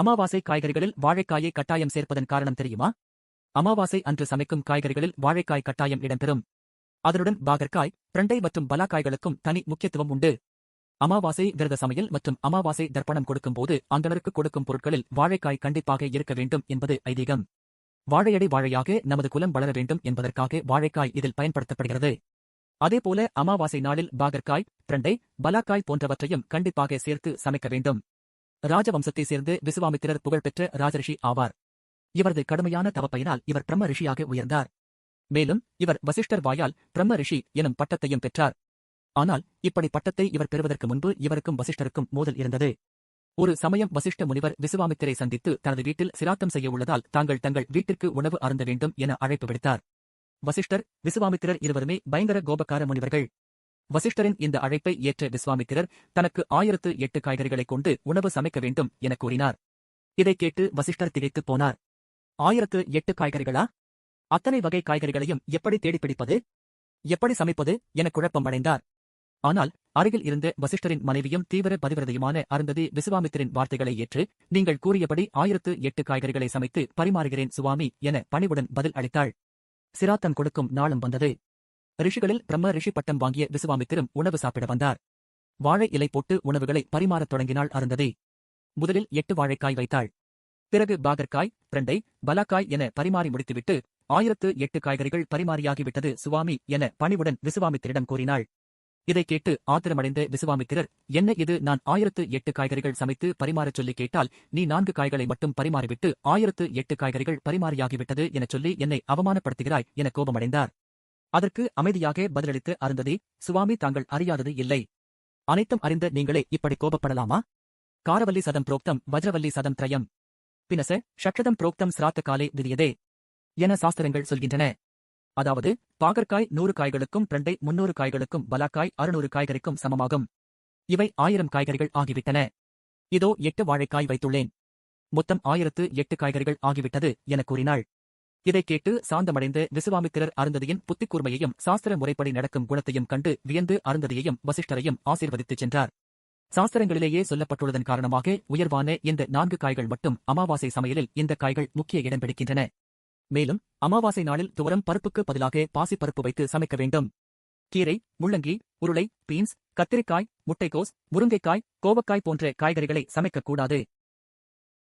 அமாவாசை காய்கறிகளில் வாழைக்காயை கட்டாயம் சேர்ப்பதன் காரணம் தெரியுமா? அமாவாசை அன்று சமைக்கும் காய்கறிகளில் வாழைக்காய் கட்டாயம் இடம்பெறும். அதனுடன் பாகற்காய் பிரண்டை மற்றும் பலாக்காய்களுக்கும் தனி முக்கியத்துவம் உண்டு. அமாவாசை விரத சமையல் மற்றும் அமாவாசை தர்ப்பணம் கொடுக்கும்போது அந்தணருக்கு கொடுக்கும் பொருட்களில் வாழைக்காய் கண்டிப்பாக இருக்க வேண்டும் என்பது ஐதீகம். வாழையடி வாழையாக நமது குலம் வளர வேண்டும் என்பதற்காக வாழைக்காய் இதில் பயன்படுத்தப்படுகிறது. அதேபோல அமாவாசை நாளில் பாகற்காய் பிரண்டை பலாக்காய் போன்றவற்றையும் கண்டிப்பாக சேர்த்து சமைக்க வேண்டும். ராஜவம்சத்தை சேர்ந்து விசுவாமித்திரர் புகழ்பெற்ற ராஜரிஷி ஆவார். இவரது கடுமையான தவப்பயனால் இவர் பிரம்ம ரிஷியாக உயர்ந்தார். மேலும் இவர் வசிஷ்டர் வாயால் பிரம்ம ரிஷி எனும் பட்டத்தையும் பெற்றார். ஆனால் இப்படி பட்டத்தை இவர் பெறுவதற்கு முன்பு இவருக்கும் வசிஷ்டருக்கும் மோதல் இருந்தது. ஒரு சமயம் வசிஷ்ட முனிவர் விசுவாமித்திரை சந்தித்து தனது வீட்டில் சிராத்தம் செய்ய உள்ளதால் தாங்கள் தங்கள் வீட்டிற்கு உணவு அருந்த வேண்டும் என அழைப்பு விடுத்தார். வசிஷ்டர் விசுவாமித்திரர் இருவருமே பயங்கர கோபக்கார முனிவர்கள். வசிஷ்டரின் இந்த அழைப்பை ஏற்ற விஸ்வாமித்திரர் தனக்கு ஆயிரத்து எட்டு காய்கறிகளைக் கொண்டு உணவு சமைக்க வேண்டும் என கூறினார். இதைக் கேட்டு வசிஷ்டர் திகைத்துப் போனார். ஆயிரத்து எட்டு காய்கறிகளா? அத்தனை வகை காய்கறிகளையும் எப்படி தேடிப்பிடிப்பது எப்படி சமைப்பது என குழப்பம் அடைந்தார். ஆனால் அருகில் இருந்த வசிஷ்டரின் மனைவியும் தீவிர பதிவிரதையுமான அருந்ததி விசுவாமித்திரின் வார்த்தைகளை ஏற்று நீங்கள் கூறியபடி ஆயிரத்து எட்டு காய்கறிகளை சமைத்து பரிமாறுகிறேன் சுவாமி என பணிவுடன் பதில் அளித்தாள். சிராத்தம் கொடுக்கும் நாளும் வந்தது. ரிஷிகளில் பிரம்ம ரிஷி பட்டம் வாங்கிய விசுவாமித்திரும் உணவு சாப்பிட வந்தார். வாழை இலை போட்டு உணவுகளை பரிமாறத் தொடங்கினாள் அருந்ததி. முதலில் எட்டு வாழைக்காய் வைத்தாள். பிறகு பாகற்காய் பிரண்டை பலாக்காய் என பரிமாறி முடித்துவிட்டு ஆயிரத்து எட்டு காய்கறிகள் பரிமாறியாகிவிட்டது சுவாமி என பணிவுடன் விசுவாமித்திரிடம் கூறினாள். இதைக் கேட்டு ஆத்திரமடைந்த விசுவாமித்திரர் என்ன இது? நான் ஆயிரத்து எட்டு காய்கறிகள் சமைத்து பரிமாறச் சொல்லி கேட்டால் நீ நான்கு காய்களை மட்டும் பரிமாறிவிட்டு ஆயிரத்து எட்டு காய்கறிகள் பரிமாறியாகிவிட்டது எனச் சொல்லி என்னை அவமானப்படுத்துகிறாய் என கோபமடைந்தார். அதற்கு அமைதியாக பதிலளித்து அருந்ததி சுவாமி தாங்கள் அறியாதது இல்லை. அனைத்தும் அறிந்த நீங்களே இப்படி கோபப்படலாமா? காரவல்லி சதம் புரோக்தம் வஜ்ரவல்லி சதம் திரயம். பினச ஷட்சதம் புரோக்தம் சிராத்த காலே விதியதே என சாஸ்திரங்கள் சொல்கின்றன. அதாவது பாகற்காய் நூறு காய்களுக்கும் பிரண்டை முன்னூறு காய்களுக்கும் பலாக்காய் அறுநூறு காய்கறிக்கும் சமமாகும். இவை ஆயிரம் காய்கறிகள் ஆகிவிட்டன. இதோ எட்டு வாழைக்காய் வைத்துள்ளேன். மொத்தம் ஆயிரத்து எட்டு காய்கறிகள் ஆகிவிட்டது என கூறினாள். இதைக் கேட்டு சாந்தமடைந்த விசுவாமித்திரர் அருந்ததியின் புத்திக்கூர்மையையும் சாஸ்திர முறைப்படி நடக்கும் குணத்தையும் கண்டு வியந்து அருந்ததியையும் வசிஷ்டரையும் ஆசீர்வதித்துச் சென்றார். சாஸ்திரங்களிலேயே சொல்லப்பட்டுள்ளதன் காரணமாக உயர்வான இந்த நான்கு காய்கள் மட்டும் அமாவாசை சமையலில் இந்த காய்கள் முக்கிய இடம் பிடிக்கின்றன. மேலும் அமாவாசை நாளில் துவரம் பருப்புக்கு பதிலாக பாசிப்பருப்பு வைத்து சமைக்க வேண்டும். கீரை முள்ளங்கி உருளை பீன்ஸ் கத்திரிக்காய் முட்டைக்கோஸ் முருங்கைக்காய் கோவக்காய் போன்ற காய்கறிகளை சமைக்கக்கூடாது